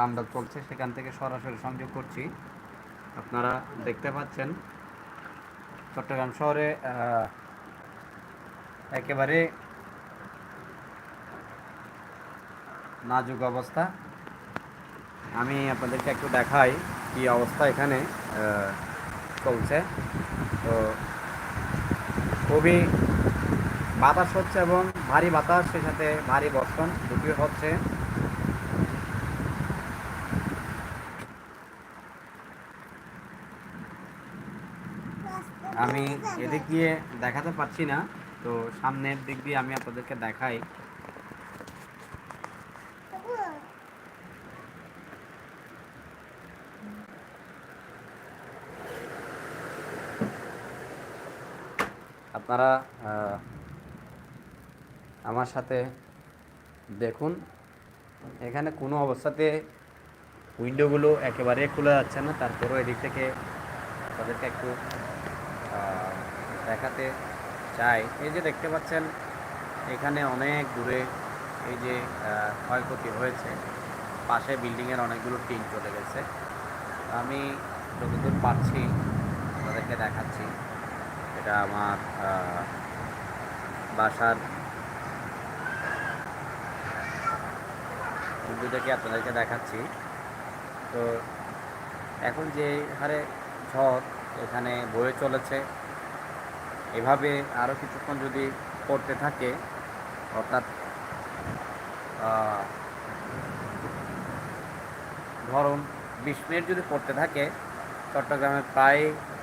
তাণ্ডব চলছে সেখান থেকে সরাসরি সংযোগ করছি। আপনারা দেখতে পাচ্ছেন, চট্টগ্রাম শহরে একেবারে নাজুক অবস্থা। আমি আপনাদেরকে একটু দেখাই কি অবস্থা এখানে চলছে। তো খুবই বাতাস হচ্ছে এবং ভারী বাতাস, সেই সাথে ভারী বর্ষণ দুটি হচ্ছে। আমি এদিক দিয়ে দেখাতে পারছি না, তো সামনের দিক দিয়ে আমি আপনাদেরকে দেখাই। আপনারা আমার সাথে দেখুন, এখানে কোনো অবস্থাতে উইন্ডোগুলো একেবারে খোলা যাচ্ছে না, তারপরেও এদিক থেকে তাদেরকে একটু দেখাতে চাই। এই যে দেখতে পাচ্ছেন, এখানে অনেক দূরে এই যে ক্ষয়ক্ষতি হয়েছে। পাশে বিল্ডিংয়ের অনেকগুলো টিন চলে গেছে। আমি যতদূর পাচ্ছি তাদেরকে দেখাচ্ছি, এটা আমার বাসার থেকে আপনাদেরকে দেখাচ্ছি। তো এখন যে হারে ঝড় এখানে বয়ে চলেছে। এভাবে আরও কিছুক্ষণ যদি পড়তে থাকে, অর্থাৎ ধরুন বিশ মিনিট যদি পড়তে থাকে, চট্টগ্রামের প্রায়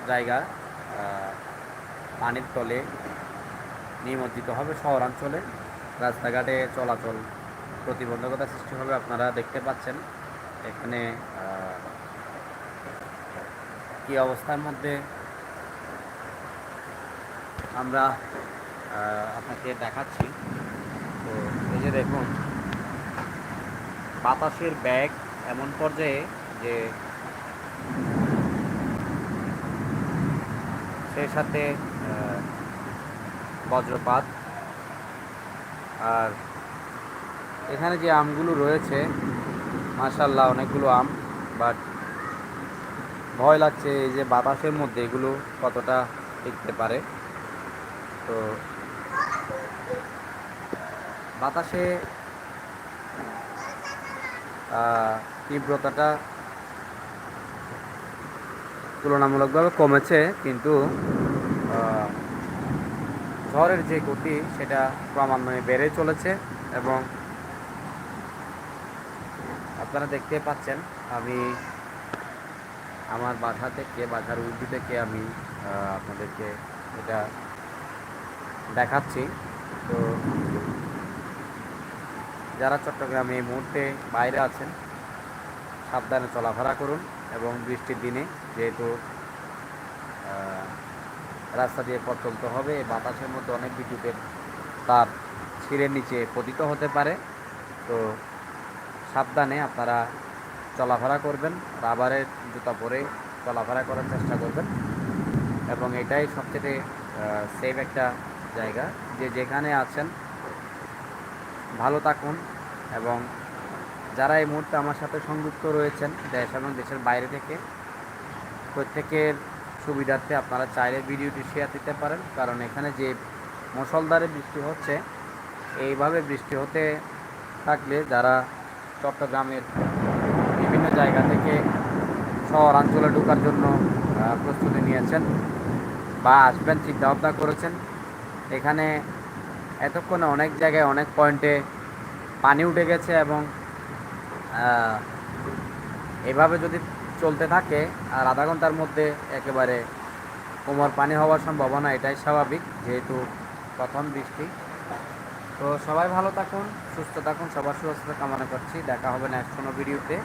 জায়গা পানির তলে নিমজ্জিত হবে শহরাঞ্চলে। রাস্তাঘাটে চলাচল প্রতিবন্ধকতা সৃষ্টি হবে, আপনারা দেখতে পাচ্ছেন। এখানে কি অবস্থার মধ্যে আমরা আপনাকে দেখাচ্ছি। তো এই যে দেখুন, বাতাসের ব্যাগ এমন পর্যায়ে যে সেই সাথে বজ্রপাত। আর এখানে যে আমগুলো রয়েছে মাশাল্লাহ অনেকগুলো আম বাট ভয় লাগছে এই যে বাতাসের মধ্যে এগুলো কতটা টিকতে পারে। তো বাতাসে তীব্রতাটা তুলনামূলকভাবে কমেছে, কিন্তু ঝড়ের যে গতি সেটা ক্রমান্বয়ে বেড়ে চলেছে এবং আপনারা দেখতে পাচ্ছেন, আমি আমার বাসা থেকে বাধার উর্দু থেকে আমি আপনাদেরকে এটা দেখাচ্ছি। তো যারা চট্টগ্রামে এই মুহূর্তে বাইরে আছেন, সাবধানে চলাফেরা করুন এবং বৃষ্টির দিনে যেহেতু রাস্তা দিয়ে পথ চলতে হবে বাতাসের মধ্যে অনেক বিদ্যুতের তার ছিঁড়ে নিচে পতিত হতে পারে। তো সাবধানে আপনারা চলাফেরা করবেন, রাবারের জুতা পরে চলাফেরা করার চেষ্টা করবেন এবং এটাই সবচেয়ে সেফ একটা জায়গা। যে যেখানে আছেন, ভালো থাকুন এবং যারা এই মুহূর্তে আমার সাথে সংযুক্ত রয়েছেন দেশ এবং দেশের বাইরে থেকে, প্রত্যেকের সুবিধার্থে আপনারা চাইলে ভিডিওটি শেয়ার দিতে পারেন। কারণ এখানে যে মুসলধারে বৃষ্টি হচ্ছে, এইভাবে বৃষ্টি হতে থাকলে যারা চট্টগ্রামের জায়গা থেকে শহরাঞ্চলে ঢোকার জন্য প্রস্তুতি নিয়েছেন বা আসবেন, চিন্তাভাবনা করেছেন। এখানে এতক্ষণে অনেক জায়গায় অনেক পয়েন্টে পানি উঠে গেছে এবং এভাবে যদি চলতে থাকে, আর আধা ঘণ্টার মধ্যে একেবারে কোমর পানি হওয়ার সম্ভাবনা এটাই স্বাভাবিক, যেহেতু প্রথম বৃষ্টি। তো সবাই ভালো থাকুন, সুস্থ থাকুন, সবার সুস্থতা কামনা করছি। দেখা হবে নেক্সট কোনো ভিডিওতে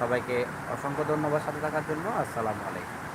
সবাইকে অসংখ্য ধন্যবাদ সাথে থাকার জন্য। আসসালামু আলাইকুম।